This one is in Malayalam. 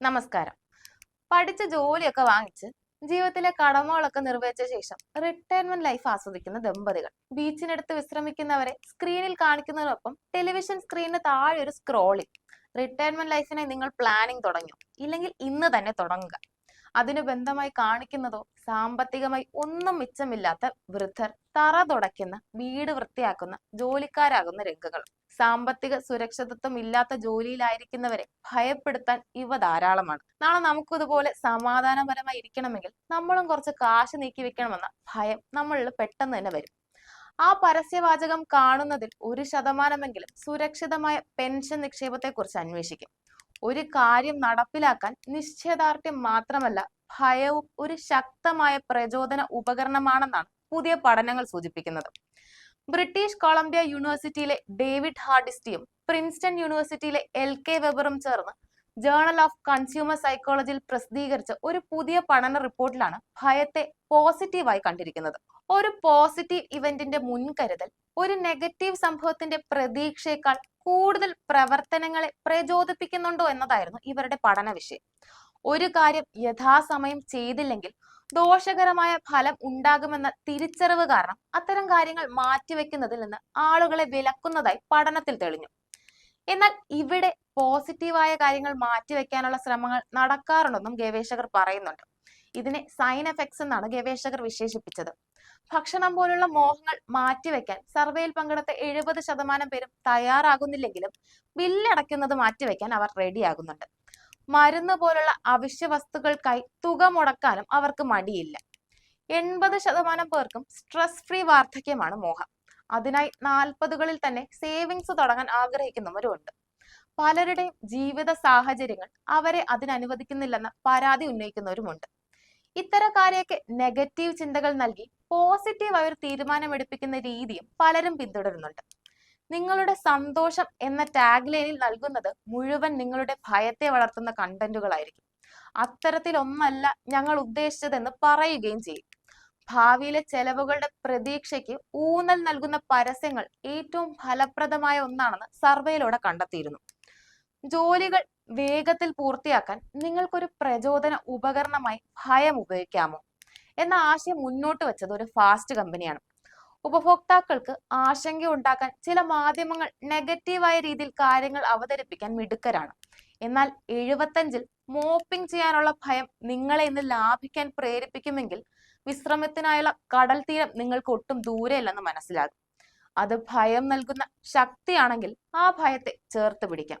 നമസ്കാരം. പഠിച്ച ജോലിയൊക്കെ വാങ്ങിച്ച് ജീവിതത്തിലെ കടമകളൊക്കെ നിർവഹിച്ച ശേഷം റിട്ടയർമെന്റ് ലൈഫ് ആസ്വദിക്കുന്ന ദമ്പതികൾ. ബീച്ചിനടുത്ത് വിശ്രമിക്കുന്നവരെ സ്ക്രീനിൽ കാണിക്കുന്നതിനൊപ്പം ടെലിവിഷൻ സ്ക്രീനിന് താഴെ ഒരു സ്ക്രോളിംഗ് റിട്ടയർമെന്റ് ലൈഫിനെ നിങ്ങൾ പ്ലാനിങ് തുടങ്ങും. ഇല്ലെങ്കിൽ ഇന്ന് തന്നെ തുടങ്ങുക. അതിനു ബന്ധമായി കാണിക്കുന്നതോ സാമ്പത്തികമായി ഒന്നും മിച്ചമില്ലാത്ത വൃദ്ധർ തറ തുടയ്ക്കുന്ന വീട് വൃത്തിയാക്കുന്ന ജോലിക്കാരാകുന്ന രംഗങ്ങൾ. സാമ്പത്തിക സുരക്ഷിതത്വം ഇല്ലാത്ത ജോലിയിലായിരിക്കുന്നവരെ ഭയപ്പെടുത്താൻ ഇവ ധാരാളമാണ്. നാളെ നമുക്കും ഇതുപോലെ സമാധാനപരമായി ഇരിക്കണമെങ്കിൽ നമ്മളും കുറച്ച് കാശ് നീക്കി വെക്കണമെന്ന ഭയം നമ്മളിൽ പെട്ടെന്ന് തന്നെ വരും. ആ പരസ്യവാചകം കാണുന്നതിൽ ഒരു ശതമാനമെങ്കിലും സുരക്ഷിതമായ പെൻഷൻ നിക്ഷേപത്തെക്കുറിച്ച് അന്വേഷിക്കും. ഒരു കാര്യം നടപ്പിലാക്കാൻ നിശ്ചയദാർഢ്യം മാത്രമല്ല ഭയവും ഒരു ശക്തമായ പ്രചോദന ഉപകരണമാണെന്നാണ് പുതിയ പഠനങ്ങൾ സൂചിപ്പിക്കുന്നത്. ബ്രിട്ടീഷ് കൊളംബിയ യൂണിവേഴ്സിറ്റിയിലെ ഡേവിഡ് ഹാർഡിസ്റ്റിയും പ്രിൻസ്റ്റൺ യൂണിവേഴ്സിറ്റിയിലെ എൽ കെ വെബറും ചേർന്ന് ജേണൽ ഓഫ് കൺസ്യൂമർ സൈക്കോളജിയിൽ പ്രസിദ്ധീകരിച്ച ഒരു പുതിയ പഠന റിപ്പോർട്ടിലാണ് ഭയത്തെ പോസിറ്റീവായി കണ്ടിരിക്കുന്നത്. ഒരു പോസിറ്റീവ് ഇവന്റിന്റെ മുൻകരുതൽ ഒരു നെഗറ്റീവ് സംഭവത്തിന്റെ പ്രതീക്ഷയേക്കാൾ കൂടുതൽ പ്രവർത്തനങ്ങളെ പ്രചോദിപ്പിക്കുന്നുണ്ടോ എന്നതായിരുന്നു ഇവരുടെ പഠന വിഷയം. ഒരു കാര്യം യഥാസമയം ചെയ്തില്ലെങ്കിൽ ദോഷകരമായ ഫലം ഉണ്ടാകുമെന്ന തിരിച്ചറിവ് കാരണം അത്തരം കാര്യങ്ങൾ മാറ്റിവെക്കുന്നതിൽ നിന്ന് ആളുകളെ വിലക്കുന്നതായി പഠനത്തിൽ തെളിഞ്ഞു. എന്നാൽ ഇവിടെ പോസിറ്റീവായ കാര്യങ്ങൾ മാറ്റിവെക്കാനുള്ള ശ്രമങ്ങൾ നടക്കാറുണ്ടെന്നും ഗവേഷകർ പറയുന്നുണ്ട്. ഇതിനെ സൈൻ എഫക്ട്സ് എന്നാണ് ഗവേഷകർ വിശേഷിപ്പിച്ചത്. ഭക്ഷണം പോലുള്ള മോഹങ്ങൾ മാറ്റിവെക്കാൻ സർവേയിൽ പങ്കെടുത്ത എഴുപത് ശതമാനം പേരും തയ്യാറാകുന്നില്ലെങ്കിലും ബില്ലടയ്ക്കുന്നത് മാറ്റിവെക്കാൻ അവർ റെഡിയാകുന്നുണ്ട്. മരുന്ന് പോലുള്ള അവശ്യ വസ്തുക്കൾക്കായി തുക മുടക്കാനും അവർക്ക് മടിയില്ല. എൺപത് ശതമാനം പേർക്കും സ്ട്രെസ് ഫ്രീ വാർദ്ധക്യമാണ് മോഹം. അതിനായി നാൽപ്പതുകളിൽ തന്നെ സേവിങ്സ് തുടങ്ങാൻ ആഗ്രഹിക്കുന്നവരുമുണ്ട് പലരുടെയും ജീവിത സാഹചര്യങ്ങൾ അവരെ അതിനനുവദിക്കുന്നില്ലെന്ന പരാതി ഉന്നയിക്കുന്നവരുമുണ്ട് ഇത്തരക്കാരെയൊക്കെ നെഗറ്റീവ് ചിന്തകൾ നൽകി പോസിറ്റീവായ ഒരു തീരുമാനമെടുപ്പിക്കുന്ന രീതിയും പലരും പിന്തുടരുന്നുണ്ട്. നിങ്ങളുടെ സന്തോഷം എന്ന ടാഗ് ലൈനിൽ നൽകുന്നത് മുഴുവൻ നിങ്ങളുടെ ഭയത്തെ വളർത്തുന്ന കണ്ടന്റുകളായിരിക്കും അത്തരത്തിലൊന്നല്ല ഞങ്ങൾ ഉദ്ദേശിച്ചതെന്ന് പറയുകയും ചെയ്യും. ഭാവിയിലെ ചെലവുകളുടെ പ്രതീക്ഷയ്ക്ക് ഊന്നൽ നൽകുന്ന പരസ്യങ്ങൾ ഏറ്റവും ഫലപ്രദമായ ഒന്നാണെന്ന് സർവേയിലൂടെ കണ്ടെത്തിയിരുന്നു. ജോലികൾ വേഗത്തിൽ പൂർത്തിയാക്കാൻ നിങ്ങൾക്കൊരു പ്രചോദന ഉപകരണമായി ഭയം ഉപയോഗിക്കാമോ? എന്ന ആശയം മുന്നോട്ട് വെച്ചത് ഒരു ഫാസ്റ്റ് കമ്പനിയാണ് ഉപഭോക്താക്കൾക്ക് ആശങ്ക ഉണ്ടാക്കാൻ ചില മാധ്യമങ്ങൾ നെഗറ്റീവായ രീതിയിൽ കാര്യങ്ങൾ അവതരിപ്പിക്കാൻ മിടുക്കരാണ്. എന്നാൽ എഴുപത്തഞ്ചിൽ മോപ്പിംഗ് ചെയ്യാനുള്ള ഭയം നിങ്ങളെ ഇന്ന് ലാഭിക്കാൻ പ്രേരിപ്പിക്കുമെങ്കിൽ വിശ്രമത്തിനായുള്ള കടൽ തീരം നിങ്ങൾക്ക് ഒട്ടും ദൂരെയല്ലെന്ന് മനസ്സിലാകും. അത് ഭയം നൽകുന്ന ശക്തിയാണെങ്കിൽ ആ ഭയത്തെ ചേർത്ത് പിടിക്കാം.